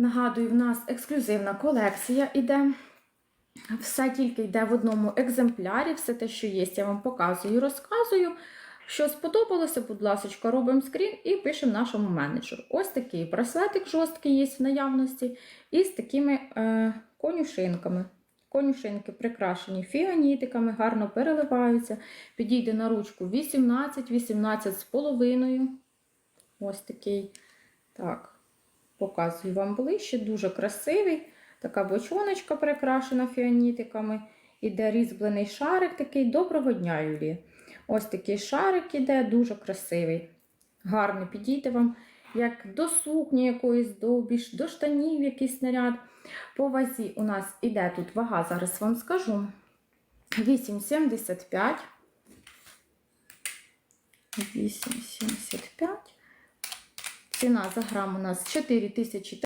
Нагадую, в нас ексклюзивна колекція іде. Все тільки йде в одному екземплярі, все те, що є, я вам показую і розказую. Що сподобалося, будь ласка, робимо скрін і пишемо нашому менеджеру. Ось такий браслетик жорсткий є в наявності, і з такими е, конюшинками. Конюшинки прикрашені фіанітиками, гарно переливаються. Підійде на ручку 18, 18 з половиною. Ось такий. Так, показую вам ближче, дуже красивий. Така бочоночка прикрашена фіанітиками. Іде різьблений шарик такий. Доброго дня, Юлія. Ось такий шарик іде, дуже красивий. Гарно підійде вам, як до сукні якоїсь, до, більш, до штанів якийсь наряд. По вазі у нас іде тут вага, зараз вам скажу. 8,75. 8,75. Ціна за грам у нас 4000